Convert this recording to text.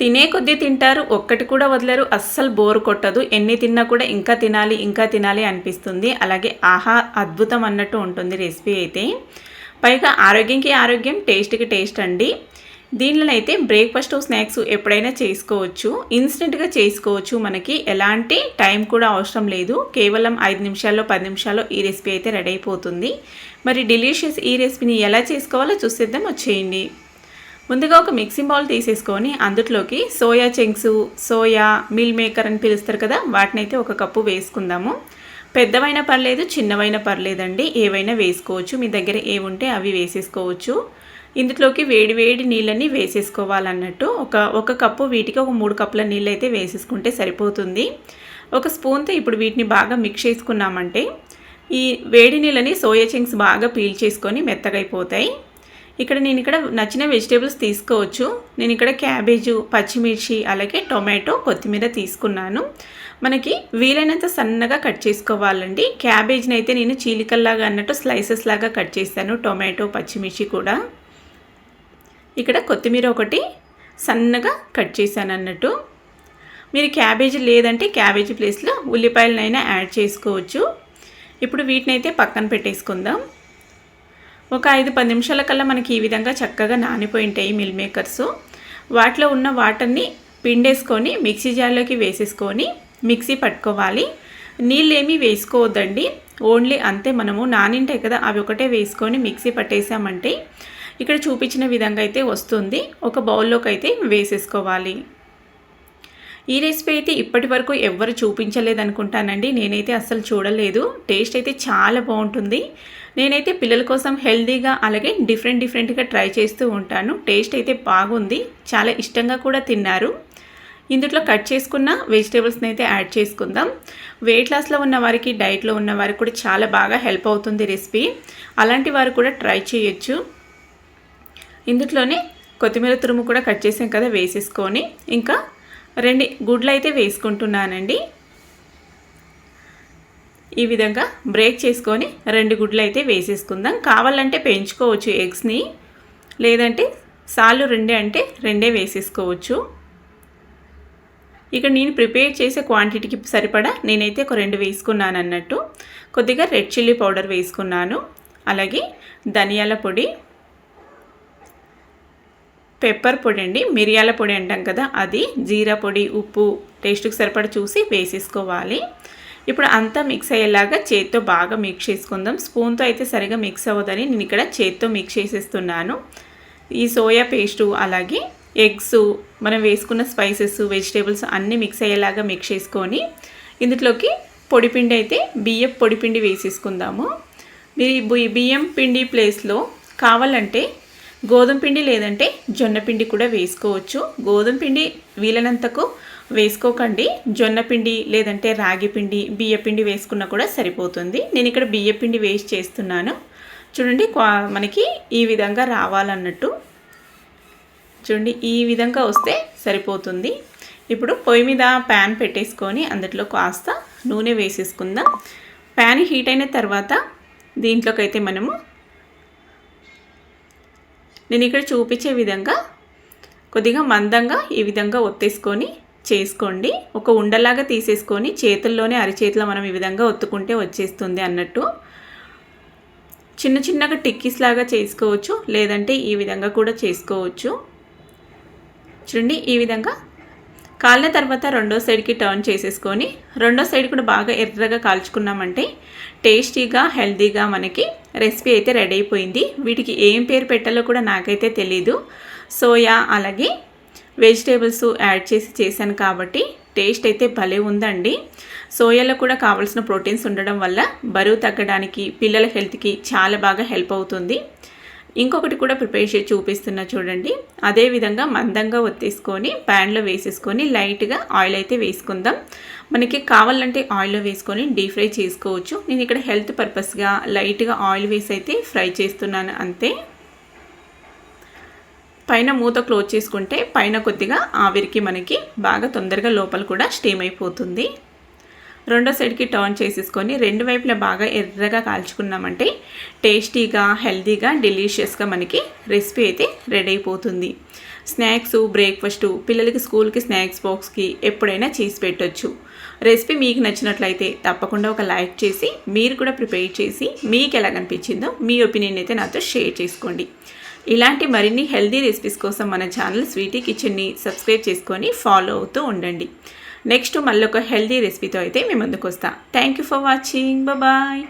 తినే కొద్దీ తింటారు ఒక్కటి కూడా వదలరు అస్సలు బోర్ కొట్టదు. ఎన్ని తిన్నా కూడా ఇంకా తినాలి ఇంకా తినాలి అనిపిస్తుంది. అలాగే ఆహా అద్భుతం అన్నట్టు ఉంటుంది రెసిపీ అయితే. పైగా ఆరోగ్యంకి ఆరోగ్యం టేస్ట్కి టేస్ట్ అండి. దీనిలో అయితే బ్రేక్ఫాస్ట్ స్నాక్స్ ఎప్పుడైనా చేసుకోవచ్చు. ఇన్స్టెంట్గా చేసుకోవచ్చు మనకి. ఎలాంటి టైం కూడా అవసరం లేదు. కేవలం ఐదు నిమిషాల్లో పది నిమిషాల్లో ఈ రెసిపీ అయితే రెడీ అయిపోతుంది. మరి డిలీషియస్ ఈ రెసిపీని ఎలా చేసుకోవాలో చూసేద్దాం. వచ్చేయండి. ముందుగా ఒక మిక్సింగ్ బౌల్ తీసేసుకొని అందులోకి soya chunks soya meal maker అని పిలుస్తారు కదా వాటిని అయితే ఒక కప్పు వేసుకుందాము. పెద్దవైనా పర్లేదు చిన్నవైనా పర్లేదండి. ఏవైనా వేసుకోవచ్చు. మీ దగ్గర ఏవి అవి వేసేసుకోవచ్చు. ఇందులోకి వేడి వేడి నీళ్ళని వేసేసుకోవాలన్నట్టు ఒక ఒక కప్పు వీటికి ఒక మూడు కప్పుల నీళ్ళు అయితే వేసేసుకుంటే సరిపోతుంది. ఒక స్పూన్తో ఇప్పుడు వీటిని బాగా మిక్స్ చేసుకున్నామంటే ఈ వేడి నీళ్ళని సోయా చింగ్స్ బాగా పీల్ చేసుకొని మెత్తగైపోతాయి. ఇక్కడ నేను ఇక్కడ నచ్చిన వెజిటేబుల్స్ తీసుకోవచ్చు. నేను ఇక్కడ క్యాబేజు పచ్చిమిర్చి అలాగే టొమాటో కొత్తిమీర తీసుకున్నాను. మనకి వీలైనంత సన్నగా కట్ చేసుకోవాలండి. క్యాబేజ్ని అయితే నేను చీలికల్లాగా అన్నట్టు స్లైసెస్ లాగా కట్ చేశాను టొమాటో పచ్చిమిర్చి కూడా. ఇక్కడ కొత్తిమీర ఒకటి సన్నగా కట్ చేశాను అన్నట్టు. మీరు క్యాబేజీ లేదంటే క్యాబేజీ ప్లేస్లో ఉల్లిపాయలనైనా యాడ్ చేసుకోవచ్చు. ఇప్పుడు వీటిని అయితే పక్కన పెట్టేసుకుందాం. ఒక ఐదు పది నిమిషాల కల్లా మనకి ఈ విధంగా చక్కగా నానిపోయి ఉంటాయి మిల్ మేకర్స్. వాటిలో ఉన్న వాటర్ని పిండేసుకొని మిక్సీ జార్లోకి వేసేసుకొని మిక్సీ పట్టుకోవాలి. నీళ్ళు ఏమీ వేసుకోవద్దండి. ఓన్లీ అంతే మనము నానింటాయి కదా అవి ఒకటే వేసుకొని మిక్సీ పట్టేసామంటే ఇక్కడ చూపించిన విధంగా అయితే వస్తుంది. ఒక బౌల్లోకి అయితే వేసేసుకోవాలి. ఈ రెసిపీ అయితే ఇప్పటి వరకు ఎవ్వరు చూపించలేదు అనుకుంటానండి నేనైతే అస్సలు చూడలేదు. టేస్ట్ అయితే చాలా బాగుంటుంది. నేనైతే పిల్లల కోసం హెల్తీగా అలాగే డిఫరెంట్ డిఫరెంట్గా ట్రై చేస్తూ ఉంటాను. టేస్ట్ అయితే బాగుంది. చాలా ఇష్టంగా కూడా తిన్నారు. ఇందులో కట్ చేసుకున్న వెజిటేబుల్స్ని అయితే యాడ్ చేసుకుందాం. వెయిట్ లాస్లో ఉన్న వారికి డైట్లో ఉన్న వారికి కూడా చాలా బాగా హెల్ప్ అవుతుంది రెసిపీ అలాంటి వారు కూడా ట్రై చేయొచ్చు. ఇందులోనే కొత్తిమీర తురుము కూడా కట్ చేసాం కదా వేసేసుకొని. ఇంకా రెండు గుడ్లు అయితే వేసుకుంటున్నానండి. ఈ విధంగా బ్రేక్ చేసుకొని రెండు గుడ్లు అయితే వేసేసుకుందాం. కావాలంటే పెంచుకోవచ్చు ఎగ్స్ని లేదంటే సాలు రెండే అంటే రెండే వేసేసుకోవచ్చు. ఇక్కడ నేను ప్రిపేర్ చేసే క్వాంటిటీకి సరిపడా నేనైతే ఒక రెండు వేసుకున్నాను అన్నట్టు కొద్దిగా రెడ్ చిల్లీ పౌడర్ వేసుకున్నాను. అలాగే ధనియాల పొడి పెప్పర్ పొడి అండి మిరియాల పొడి అంటాం కదా అది జీరా పొడి ఉప్పు టేస్ట్కి సరిపడా చూసి వేసేసుకోవాలి. ఇప్పుడు అంతా మిక్స్ అయ్యేలాగా చేత్తో బాగా మిక్స్ చేసుకుందాం. స్పూన్తో అయితే సరిగా మిక్స్ అవ్వదని నేను ఇక్కడ చేత్తో మిక్స్ చేసేస్తున్నాను. ఈ సోయా పేస్టు అలాగే ఎగ్స్ మనం వేసుకున్న స్పైసెస్ వెజిటేబుల్స్ అన్నీ మిక్స్ అయ్యేలాగా మిక్స్ చేసుకొని ఇందులోకి పొడిపిండి అయితే బియ్యం పొడిపిండి వేసేసుకుందాము. మీరు బియ్యం పిండి ప్లేస్లో కావాలంటే గోధుమ పిండి లేదంటే జొన్న పిండి కూడా వేసుకోవచ్చు. గోధుమ పిండి వీలైనంతకు వేసుకోకండి. జొన్న పిండి లేదంటే రాగి పిండి బియ్య పిండి వేసుకున్నా కూడా సరిపోతుంది. నేను ఇక్కడ బియ్య పిండి వేస్ట్ చేస్తున్నాను. చూడండి మనకి ఈ విధంగా రావాలన్నట్టు. చూడండి ఈ విధంగా వస్తే సరిపోతుంది. ఇప్పుడు పొయ్యి మీద ప్యాన్ పెట్టేసుకొని అందులో కాస్త నూనె వేసేసుకుందాం. ప్యాన్ హీట్ అయిన తర్వాత దీంట్లోకి అయితే మనము నేను ఇక్కడ చూపించే విధంగా కొద్దిగా మందంగా ఈ విధంగా ఒత్తేసుకొని చేసుకోండి. ఒక ఉండలాగా తీసేసుకొని చేతుల్లోనే అరిచేతిలో మనం ఈ విధంగా ఒత్తుకుంటే వచ్చేస్తుంది అన్నట్టు. చిన్న చిన్నగా టిక్కీస్ లాగా చేసుకోవచ్చు లేదంటే ఈ విధంగా కూడా చేసుకోవచ్చు. చూడండి ఈ విధంగా కాలిన తర్వాత రెండో సైడ్కి టర్న్ చేసేసుకొని రెండో సైడ్ కూడా బాగా ఎర్రగా కాల్చుకున్నామంటే టేస్టీగా హెల్తీగా మనకి రెసిపీ అయితే రెడీ అయిపోయింది. వీటికి ఏం పేరు పెట్టాలో కూడా నాకైతే తెలీదు. సోయా అలాగే వెజిటేబుల్స్ యాడ్ చేసి చేశాను కాబట్టి టేస్ట్ అయితే భలే ఉందండి. సోయాలో కూడా కావాల్సిన ప్రోటీన్స్ ఉండడం వల్ల బరువు తగ్గడానికి పిల్లల హెల్త్కి చాలా బాగా హెల్ప్ అవుతుంది. ఇంకొకటి కూడా ప్రిపేర్ చేసి చూపిస్తున్నా చూడండి. అదేవిధంగా మందంగా ఒత్తేసుకొని ప్యాన్లో వేసేసుకొని లైట్గా ఆయిల్ అయితే వేసుకుందాం. మనకి కావాలంటే ఆయిల్లో వేసుకొని డీప్ ఫ్రై చేసుకోవచ్చు. నేను ఇక్కడ హెల్త్ పర్పస్గా లైట్గా ఆయిల్ వేసి అయితే ఫ్రై చేస్తున్నాను అంతే. పైన మూత క్లోజ్ చేసుకుంటే పైన కొద్దిగా ఆవిరికి మనకి బాగా తొందరగా లోపల కూడా స్టీమ్ అయిపోతుంది. రెండో సైడ్కి టర్న్ చేసేసుకొని రెండు వైపులా బాగా ఎర్రగా కాల్చుకున్నామంటే టేస్టీగా హెల్తీగా డెలీషియస్గా మనకి రెసిపీ అయితే రెడీ అయిపోతుంది. స్నాక్స్ బ్రేక్ఫాస్ట్ పిల్లలకి స్కూల్కి స్నాక్స్ బాక్స్కి ఎప్పుడైనా చేసి పెట్టొచ్చు. రెసిపీ మీకు నచ్చినట్లయితే తప్పకుండా ఒక లైక్ చేసి మీరు కూడా ప్రిపేర్ చేసి మీకు ఎలా కనిపించిందో మీ ఒపీనియన్ అయితే నాతో షేర్ చేసుకోండి. ఇలాంటి మరిన్ని హెల్దీ రెసిపీస్ కోసం మన ఛానల్ స్వీటీ కిచెన్ని సబ్స్క్రైబ్ చేసుకొని ఫాలో అవుతూ ఉండండి. నెక్స్ట్ మళ్ళీ ఒక హెల్దీ రెసిపీతో అయితే మేము ముందుకు వస్తాం thank you for watching bye